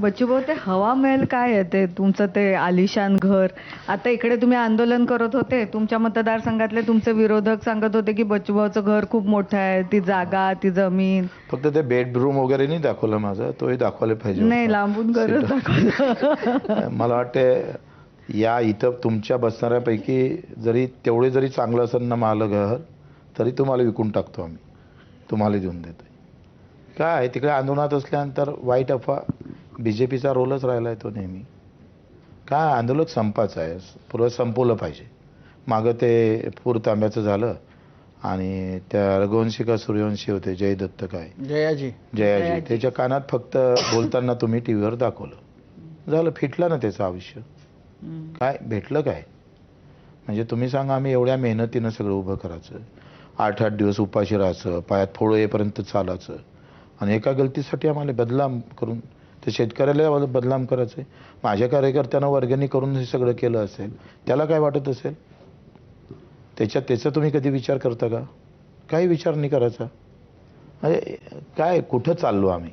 बच्चूभाऊ ते हवा महल काय आहे? ते तुमचं ते आलिशान घर. आता इकडे तुम्ही आंदोलन करत होते. तुमच्या मतदारसंघातले तुमचे विरोधक सांगत होते की बच्चूभाऊचं घर खूप मोठं आहे. ती जागा ती जमीन. फक्त ते बेडरूम वगैरे नाही दाखवलं माझं. तोही दाखवायला पाहिजे नाही. लांबून गरज दाखवलं. मला वाटते या इथं तुमच्या बसणाऱ्यापैकी जरी तेवढे जरी चांगलं असेल ना मला घर तरी तुम्हाला विकून टाकतो आम्ही. तुम्हाला देऊन देतो काय आहे, तिकडे आंदोलनात असल्यानंतर वाईट अफवा बी जे पीचा रोलच राहिला आहे तो नेहमी. काय आंदोलक संपाचं आहे. पूर्व संपवलं पाहिजे. मागं ते पूर तांब्याचं झालं आणि त्या रघुवंशी का सूर्यवंशी होते जयदत्त काय? जयाजी. जयाजी. त्याच्या कानात फक्त बोलताना तुम्ही टी व्हीवर दाखवलं. झालं फिटलं ना त्याचं आयुष्य. काय भेटलं काय? म्हणजे तुम्ही सांगा आम्ही एवढ्या मेहनतीनं सगळं उभं करायचं. आठ आठ दिवस उपाशी राहायचं पायात फोडं येईपर्यंत चालायचं. आणि एका गलतीसाठी आम्हाला बदनाम करून तर शेतकऱ्याला बदनाम करायचं आहे. माझ्या कार्यकर्त्यांना वर्गणी करून हे सगळं केलं असेल त्याला काय वाटत असेल? त्याच्यात त्याचा तुम्ही कधी विचार करता का? काही विचार नाही करायचा. म्हणजे काय कुठं चाललो आम्ही?